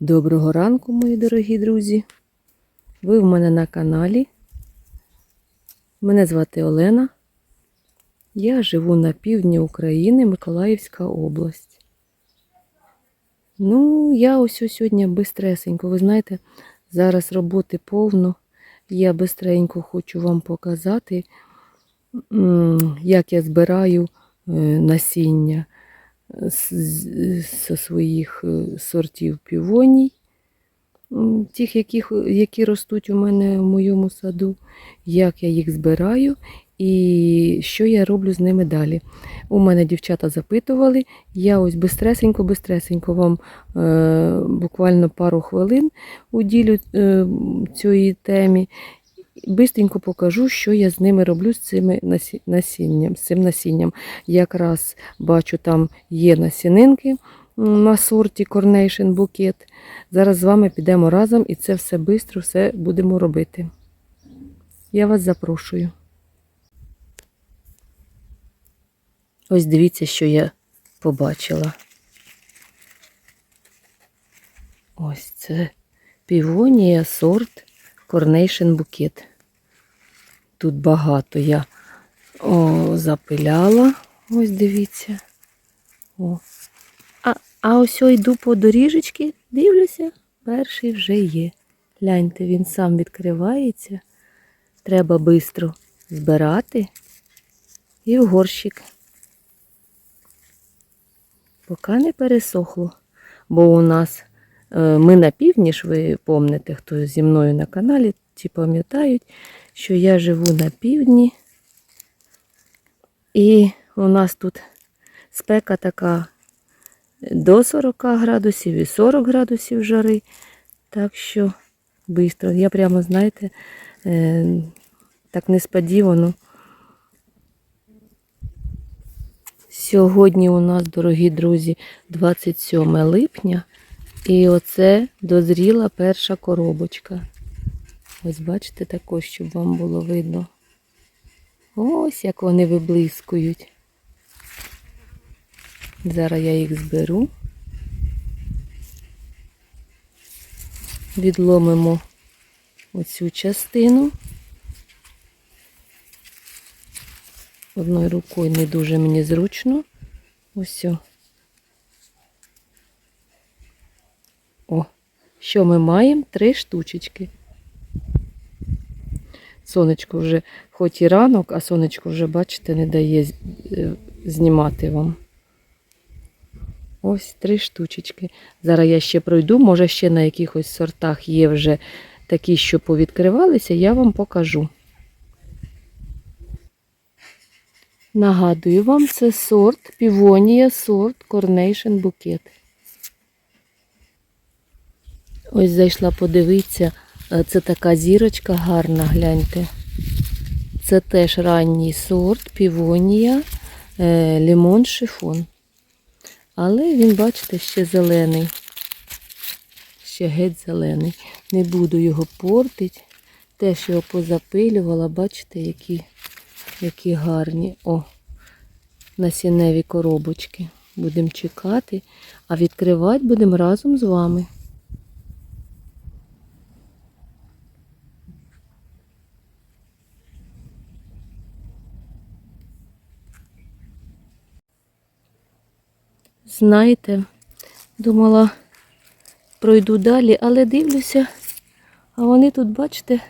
Доброго ранку, мої дорогі друзі. Ви в мене на каналі. Мене звати Олена. Я живу на півдні України, Миколаївська область. Ну, я ось сьогодні бистресенько. Ви знаєте, зараз роботи повно. Я бистренько хочу вам показати, як я збираю е, насіння зі своїх е, сортів півоній, тих, яких, які ростуть у мене в моєму саду, як я їх збираю і що я роблю з ними далі. У мене дівчата запитували, я ось бистресенько, бистресенько вам е, буквально пару хвилин уділю е, цій темі. Бистренько покажу, що я з ними роблю з цими насінням, з цим насінням. Якраз бачу, там є насінинки на сорті Coronation Bouquet. Зараз з вами підемо разом і це все швидко все будемо робити. Я вас запрошую. Ось дивіться, що я побачила. Ось це півонія сорт Coronation Bouquet. Тут багато я о, запиляла. Ось дивіться. О. А, а ось о, йду по доріжечки, дивлюся, перший вже є. Гляньте, він сам відкривається. Треба швидко збирати і в горщик. Поки не пересохло. Бо у нас ми на півдні ж, ви помните, хто зі мною на каналі, ті пам'ятають, що я живу на півдні. І у нас тут спека така до 40 градусів і 40 градусів жари. Так що швидко. Я прямо, знаєте, е, так несподівано. Сьогодні у нас, дорогі друзі, 27 липня. І оце дозріла перша коробочка. Ось бачите також, щоб вам було видно. Ось як вони виблискують. Зараз я їх зберу. Відломимо оцю частину. Одною рукою не дуже мені зручно. Ось. О. Що ми маємо? Три штучечки. Сонечко вже, хоч і ранок, а сонечко вже, бачите, не дає е, знімати вам. Ось три штучечки. Зараз я ще пройду, може ще на якихось сортах є вже такі, що повідкривалися, я вам покажу. Нагадую вам, це сорт півонія, сорт Coronation Bouquet. Ось зайшла подивитися, е, це така зірочка гарна, гляньте. Це теж ранній сорт півонія, е, лимон шифон. Але він, бачите, ще зелений. Ще геть зелений. Не буду його портити. Теж його позапилювала, бачите, які, які гарні. О, насінневі коробочки. Будемо чекати, а відкривати будемо разом з вами. Знаєте, думала, пройду далі, але дивлюся, а вони тут, бачите,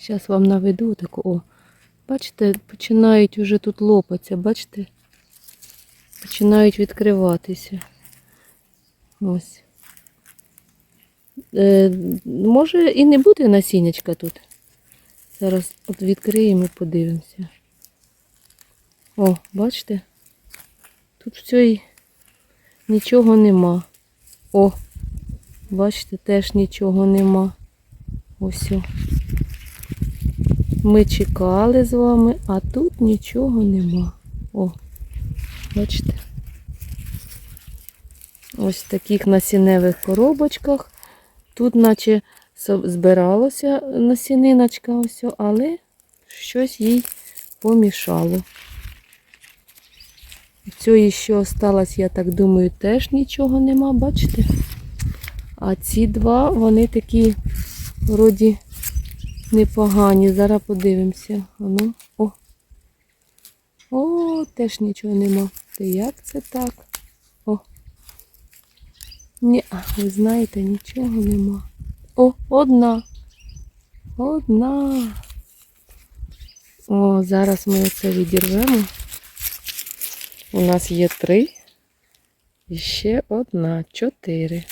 зараз вам наведу таку, о, бачите, починають вже тут лопатися, бачите? Починають відкриватися. Ось. Е, може і не буде насіннячка тут. Зараз от відкриємо і подивимося. О, бачите? Тут в цій нічого нема. О, бачите, теж нічого нема. Ось. о. Ми чекали з вами, а тут нічого нема. О, бачите? Ось в таких насінневих коробочках. Тут наче збиралося насіниночка, ось, але щось їй помішало. Цієї, що осталось, я так думаю, теж нічого нема, бачите? А ці два, вони такі, вроді, непогані. Зараз подивимося. Ану. О. О, теж нічого нема. Та як це так? О. Ні, ви знаєте, нічого нема. О, одна. Одна. О, зараз ми це відірвемо. У нас є три. І ще одна, чотири.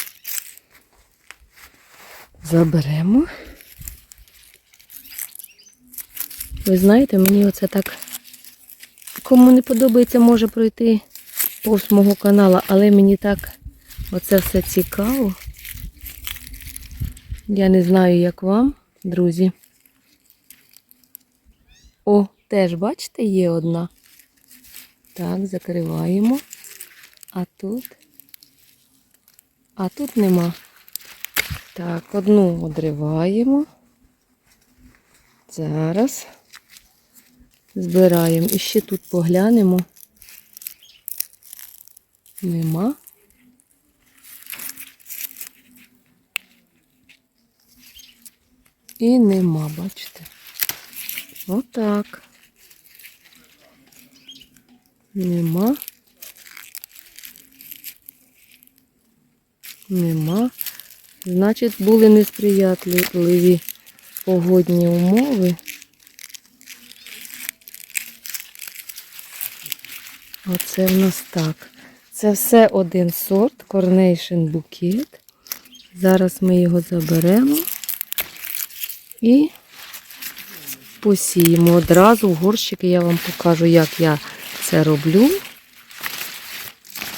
Заберемо. Ви знаєте, мені оце так. Кому не подобається, може пройти повз мого каналу, але мені так оце все цікаво. Я не знаю, як вам, друзі. О, теж, бачите, є одна. Так, закриваємо. А тут. А тут нема. Так, одну одриваємо. Зараз. Збираємо. І ще тут поглянемо. Нема. І нема, бачите? Отак. Нема. Нема. Значить, були несприятливі погодні умови. Оце в нас так. Це все один сорт, Coronation Bouquet. Зараз ми його заберемо і посіємо одразу в горщики. Я вам покажу, як я це роблю.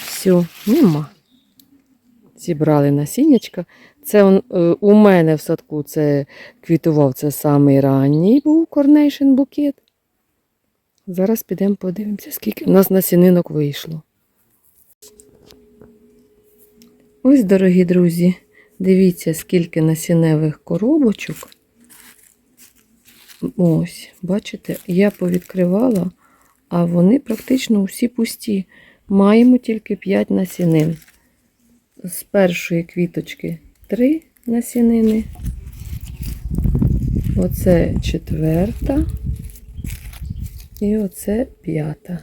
Все, нема. Зібрали насіннячка. Це он, е, у мене в садку це квітував це самий ранній був Coronation Bouquet. Зараз підемо подивимося, скільки у нас насінинок вийшло. Ось, дорогі друзі, дивіться, скільки насінневих коробочок. Ось, бачите, я повідкривала, а вони практично всі пусті. Маємо тільки 5 насінин. З першої квіточки 3 насінини. Оце четверта. І оце п'ята.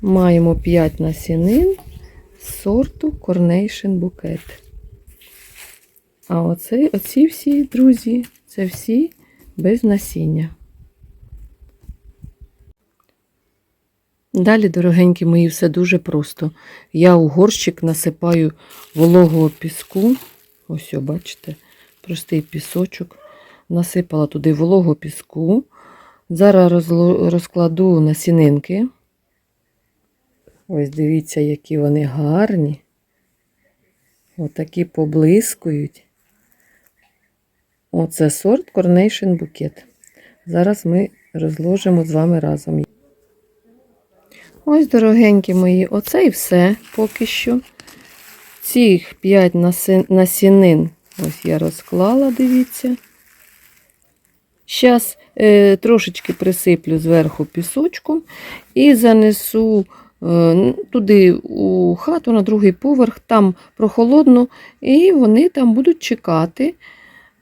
Маємо 5 насінин сорту Coronation Bouquet. А оце, оці всі, друзі, це всі без насіння. Далі, дорогенькі мої, все дуже просто. Я у горщик насипаю вологого піску. Ось, бачите, простий пісочок. Насипала туди вологого піску. Зараз розкладу насінинки. Ось дивіться, які вони гарні. Отакі поблискують. Оце сорт Coronation Bouquet. Зараз ми розложимо з вами разом. Ось, дорогенькі мої, оце і все поки що. Цих 5 насінин, ось я розклала, дивіться. Зараз е, трошечки присиплю зверху пісочком і занесу е, туди у хату на другий поверх, там прохолодно, і вони там будуть чекати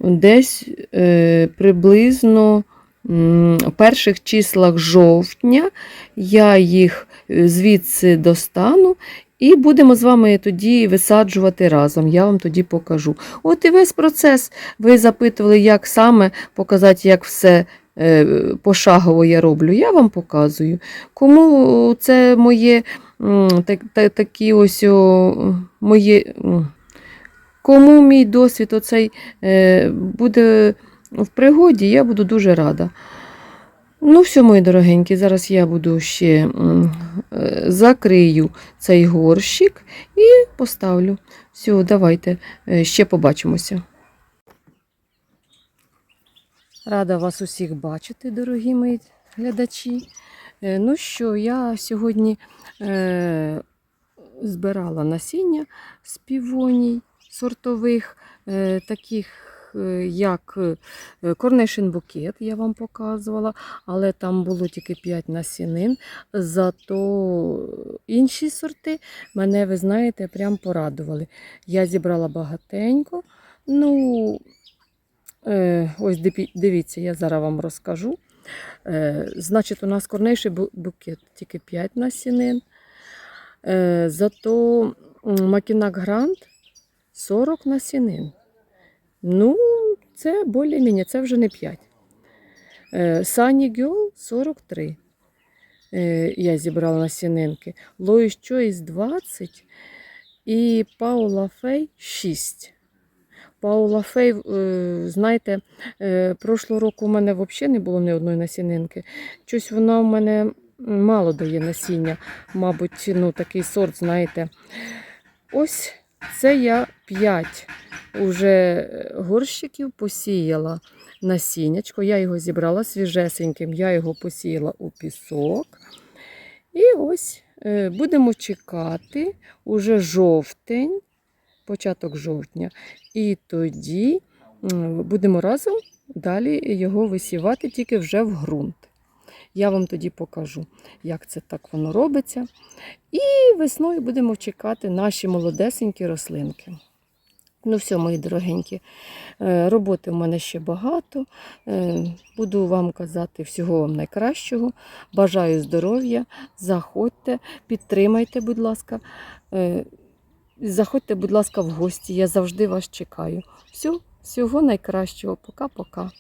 десь е, приблизно в перших числах жовтня. Я їх звідси достану. І будемо з вами тоді висаджувати разом. Я вам тоді покажу. От і весь процес. Ви запитували, як саме показати, як все е, пошагово я роблю. Я вам показую. Кому це моє такі ось о, моє. Кому мій досвід оцей е, буде в пригоді, я буду дуже рада. Ну, все, мої дорогенькі, зараз я буду ще е, закрию цей горщик і поставлю. Все, давайте е, ще побачимося. Рада вас усіх бачити, дорогі мої глядачі. Е, Ну що, я сьогодні е, збирала насіння з півоній сортових, е, таких е, як корнишин букет, я вам показувала, але там було тільки 5 насінин. Зато інші сорти мене, ви знаєте, прям порадували. Я зібрала багатенько. Ну, е, ось дивіться, я зараз вам розкажу. Е, значить, у нас корнейший букет тільки 5 насінин. Зато Макінак Грант 40 насінин. Ну, це більш-менш, це вже не 5. Е, Сані Гьол 43. Е, я зібрала насінинки. Лоїс Чойс 20 і Паула Фей 6. Паула Фей, знаєте, е, прошлого року у мене взагалі не було ні одної насінинки. Щось вона у мене мало дає насіння. Мабуть, ну, такий сорт, знаєте. Ось це я 5 уже горщиків посіяла насіннячко. Я його зібрала свіжесеньким, я його посіяла у пісок. І ось е, будемо чекати уже жовтень, початок жовтня. І тоді будемо разом далі його висівати тільки вже в ґрунт. Я вам тоді покажу, як це так воно робиться. І весною будемо чекати наші молодесенькі рослинки. Ну, все, мої дорогенькі, е, роботи в мене ще багато. Е, Буду вам казати всього вам найкращого. Бажаю здоров'я. Заходьте, підтримайте, будь ласка. Е, Заходьте, будь ласка, в гості. Я завжди вас чекаю. Все, всього найкращого. Пока-пока.